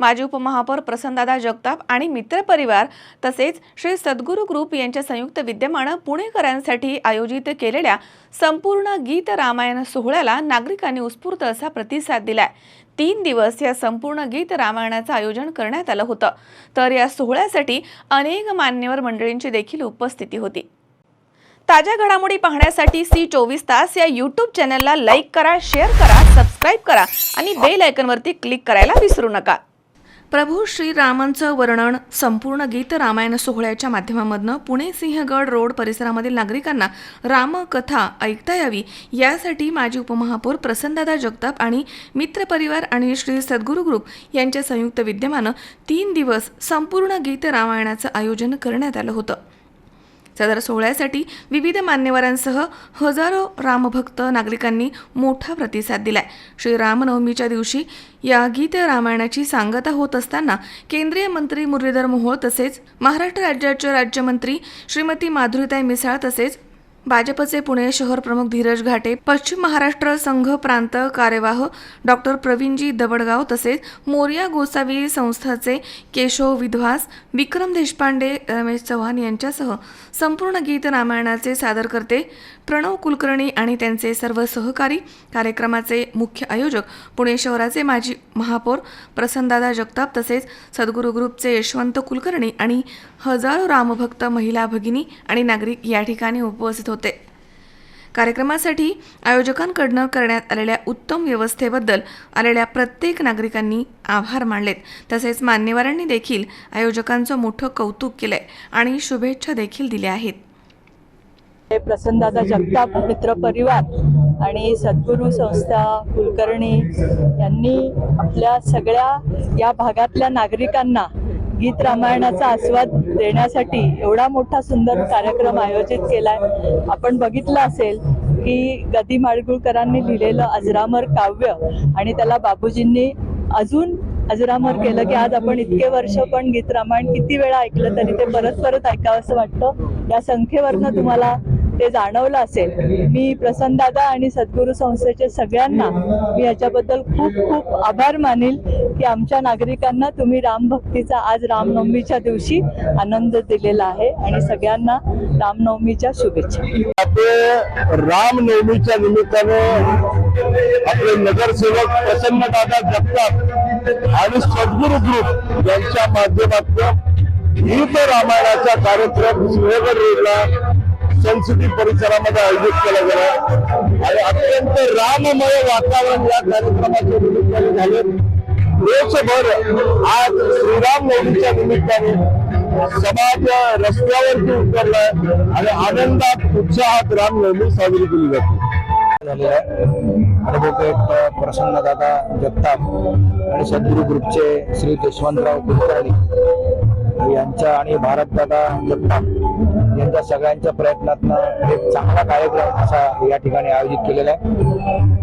माजी उपमहापौर प्रसन्नदादा जगताप आणि मित्रपरिवार तसेच श्री सद्गुरू ग्रुप यांच्या संयुक्त विद्यमानं पुणेकरांसाठी आयोजित केलेल्या संपूर्ण गीत रामायण सोहळ्याला नागरिकांनी उत्स्फूर्त असा प्रतिसाद दिलाय. तीन दिवस या संपूर्ण गीत रामायणाचं आयोजन करण्यात आलं होतं. तर या सोहळ्यासाठी अनेक मान्यवर मंडळींची देखील उपस्थिती होती. ताज्या घडामोडी पाहण्यासाठी सी चोवीस तास या यूट्यूब चॅनलला लाईक करा शेअर करा सबस्क्राईब करा आणि बेल आयकनवरती क्लिक करायला विसरू नका. प्रभू श्रीरामांचं वर्णन संपूर्ण गीत रामायण सोहळ्याच्या माध्यमामधनं पुणे सिंहगड रोड परिसरामधील नागरिकांना रामकथा ऐकता यावी यासाठी माजी उपमहापौर प्रसन्नदादा जगताप आणि मित्रपरिवार आणि श्री सद्गुरू ग्रुप यांच्या संयुक्त विद्यमानं तीन दिवस संपूर्ण गीत रामायणाचं आयोजन करण्यात आलं होतं. सदर सोहळ्यासाठी विविध मान्यवरांसह हजारो रामभक्त नागरिकांनी मोठा प्रतिसाद दिलाय. श्री रामनवमीच्या दिवशी या गीत रामायणाची सांगता होत असताना केंद्रीय मंत्री मुरलीधर मोहोळ तसेच महाराष्ट्र राज्याचे राज्यमंत्री श्रीमती माधुरीताई मिसाळ तसेच भाजपचे पुणे शहर प्रमुख धीरज घाटे पश्चिम महाराष्ट्र संघ प्रांत कार्यवाह डॉक्टर प्रवीणजी दबडगाव तसेच मोरिया गोसावी संस्थाचे केशव विधवास विक्रम देशपांडे रमेश चव्हाण यांच्यासह संपूर्ण गीत रामायणाचे सादरकर्ते प्रणव कुलकर्णी आणि त्यांचे सर्व सहकारी कार्यक्रमाचे मुख्य आयोजक पुणे शहराचे माजी महापौर प्रसन्नदादा जगताप तसेच सद्गुरू ग्रुपचे यशवंत कुलकर्णी आणि हजारो रामभक्त महिला भगिनी आणि नागरिक या ठिकाणी उपस्थित होते. कार्यक्रमासाठी आयोजकांकडनं करण्यात आलेल्या उत्तम व्यवस्थेबद्दल आलेल्या प्रत्येक नागरिकांनी आभार मानलेत. तसेच मान्यवरांनी देखील आयोजकांचं मोठं कौतुक केलंय आणि शुभेच्छा देखील दिल्या आहेत. हे प्रसन्नदादा जगताप मित्र परिवार आणि सद्गुरू संस्था कुलकर्णी यांनी आपल्या सगळ्या या भागातल्या नागरिकांना गीत रामायणाचा आस्वाद देण्यासाठी एवढा मोठा सुंदर कार्यक्रम आयोजित केलाय. आपण बघितलं असेल की गदी माडगुळकरांनी लिहिलेलं अजरामर काव्य आणि त्याला बाबूजींनी अजून अजरामर केलं की आज आपण इतके वर्ष पण गीत रामायण किती वेळा ऐकलं तरी ते परत परत ऐकावं असं वाटतं. या संख्येवरनं तुम्हाला ते जाणवलं असेल. मी प्रसन्नदादा आणि सद्गुरू संस्थेचे सगळ्यांना मी याच्याबद्दल खूप खूप आभार मानेल की आमच्या नागरिकांना तुम्ही रामभक्तीचा आज रामनवमीच्या दिवशी आनंद दिलेला आहे आणि सगळ्यांना रामनवमीच्या शुभेच्छा. रामनवमीच्या निमित्ताने आपले नगरसेवक प्रसन्नदादा जगताप आणि सद्गुरू ग्रुप यांच्या माध्यमातून गीत रामायणाचा कार्यक्रम सिंहगड रोडला सनसिटी परिसरामध्ये आयोजित केला गेला. आणि अत्यंत राममय वातावरण या कार्यक्रमाच्या निमित्ताने झाले. देशभर आज श्रीराम नवमीच्या निमित्ताने समाज रस्त्यावरती उतरलाय आणि आनंदात उत्साहात रामनवमी साजरी केली जाते. झालेला आहे. ॲडव्होकेट प्रसन्नदादा जगताप आणि सद्गुरू ग्रुपचे श्री यशवंतराव कुलकर्णी यांच्या आणि भारतदादा जगताप यांच्या सगळ्यांच्या प्रयत्नातनं एक चांगला कार्यक्रम असा या ठिकाणी आयोजित केलेला आहे.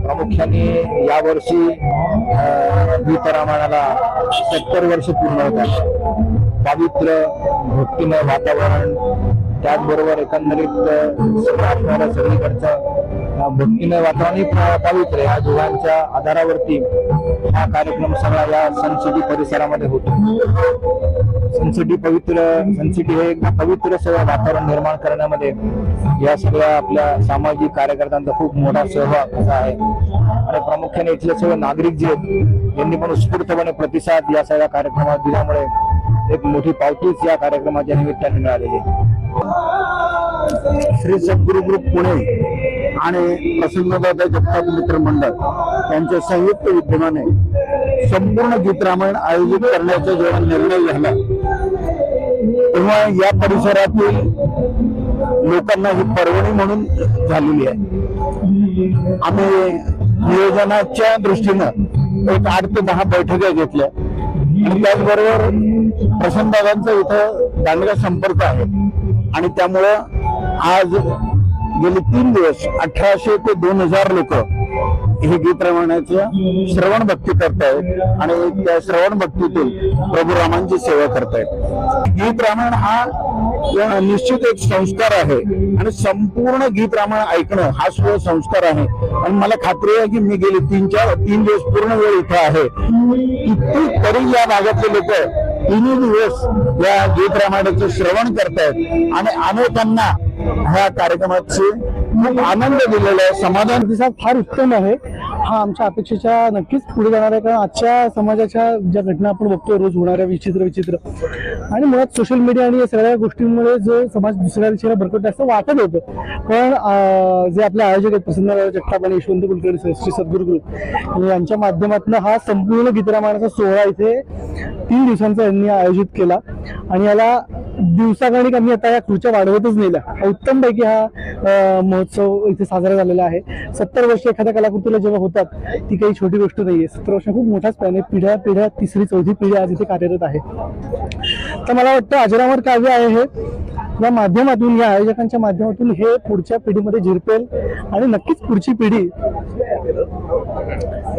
प्रामुख्याने यावर्षी अं, गीत रामायणाला सत्तर वर्ष पूर्ण होत आहे. पवित्र भक्तिमय वातावरण त्याचबरोबर एकंदरीत अं, सगळीकडचं अं, भक्तिमय वातावरण ही प- पवित्र या दोघांच्या आधारावरती हा कार्यक्रम सगळा या सनसिटी परिसरामध्ये होतो. सनसिटी पवित्र सनसिटी हे एक पवित्र सगळं वातावरण निर्माण करण्यामध्ये या सगळ्या आपल्या सामाजिक कार्यकर्त्यांचा खूप मोठा सहभाग असा आहे. आणि प्रामुख्याने इथले सगळे नागरिक जे आहेत यांनी पण उत्स्फूर्तपणे प्रतिसाद या सगळ्या कार्यक्रमात दिल्यामुळे एक मोठी पावतीच या कार्यक्रमाच्या निमित्ताने मिळालेली आहे. श्री सद्गुरु ग्रुप पुणे आणि प्रसन्नदादा जगताप मित्र मंडळ यांच्या संयुक्त विद्यमाने संपूर्ण गीत रामायण आयोजित करण्याचा जेव्हा निर्णय झाला तेव्हा या परिसरातील लोकांना ही पर्वणी म्हणून झालेली आहे. आम्ही नियोजनाच्या दृष्टीनं एक आठ ते दहा बैठका घेतल्या. आणि त्याचबरोबर प्रसन्नदादांचा इथं दांडगा संपर्क आहे. आणि त्यामुळं आज गेले तीन दिवस अठराशे ते दोन हजार लोक हे गीत रमण्याचं श्रवण भक्ती करतायत आणि त्या श्रवण भक्तीतून प्रभू रामांची सेवा करतायत. गीत रामायण हा निश्चित एक संस्कार आहे आणि संपूर्ण गीत रामायण ऐकणं हा सुद्धा संस्कार आहे. आणि मला खात्री आहे की मी गेली तीन चार तीन दिवस पूर्ण वेळ इथे आहे. इतकी तरी या भागातले लोक तिन्ही दिवस या गीत रामायणाचं श्रवण करतायत आणि अनेकांना ह्या कार्यक्रमाचे खूप आनंद दिलेला आहे. समाधान प्रतिसाद फार उत्तम आहे. हा आमच्या अपेक्षेच्या नक्कीच पुढे जाणार आहे कारण आजच्या समाजाच्या ज्या घटना आपण बघतो रोज होणाऱ्या विचित्र विचित्र. आणि मुळात सोशल मीडिया आणि या सगळ्या गोष्टींमुळे जो समाज दुसऱ्या दिशेला भरकटला असं वाटत होतं. पण जे आपले आयोजक आहेत प्रसन्न जगताप आणि यशवंत कुलकर्णी सर, श्री सद्गुरू ग्रुप यांच्या माध्यमातून हा संपूर्ण गीतरामानाचा सोहळा इथे तीन दिवसांचा यांनी आयोजित केला. आणि याला दिवसागणिक आम्ही आता या खुर्च्या वाढवतच नेल्या. उत्तम पैकी हा महोत्सव इथे साजरा झालेला आहे. सत्तर वर्ष एखाद्या कलाकृतीला जेव्हा होतात ती काही छोटी गोष्ट नाहीये. सत्तर वर्ष खूप मोठाच पॅन आहे पिढ्या पिढ्या तिसरी चौथी पिढी आज इथे कार्यरत आहे. तर मला वाटतं अजरामर काव्य आहे हे. या माध्यमातून या आयोजकांच्या माध्यमातून हे पुढच्या पिढीमध्ये झिरपेल आणि नक्कीच पुढची पिढी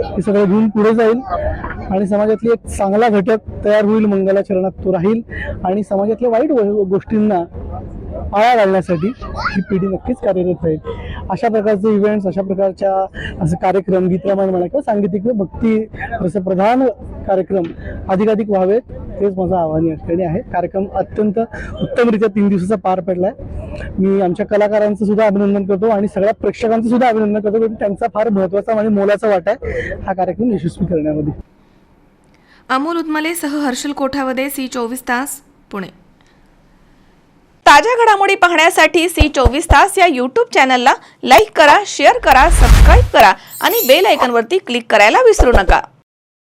हे सगळं घेऊन पुढे जाईल आणि समाजातली एक चांगला घटक तयार होईल मंगलाचरणात तो राहील आणि समाजातल्या वाईट गोष्टींना आळा घालण्यासाठी ही पिढी नक्कीच कार्यरत राहील. अशा प्रकारचे इव्हेंट्स अशा प्रकारच्या असं कार्यक्रम गीतरामायण म्हणा किंवा सांगीतिक किंवा भक्ती रसप्रधान कार्यक्रम अधिकाधिक व्हावेत. तेच माझं आव्हान या ठिकाणी आहे. कार्यक्रम अत्यंत उत्तमरित्या तीन दिवसाचा पार पडलाय. मी आमच्या कलाकारांचं सुद्धा अभिनंदन करतो आणि सगळ्या प्रेक्षकांचं सुद्धा अभिनंदन करतो कारण त्यांचा फार महत्त्वाचा म्हणजे मोलाचा वाटा आहे. हा कार्यक्रम यशस्वी करण्यामध्ये. अमोल उदमलेसह हर्षल कोठावदे सी चोवीस तास पुणे. ताज्या घडामोडी पाहण्यासाठी सी चोवीस तास या यूट्यूब चॅनलला लाईक करा शेअर करा सबस्क्राईब करा आणि बेल आयकनवरती क्लिक करायला विसरू नका.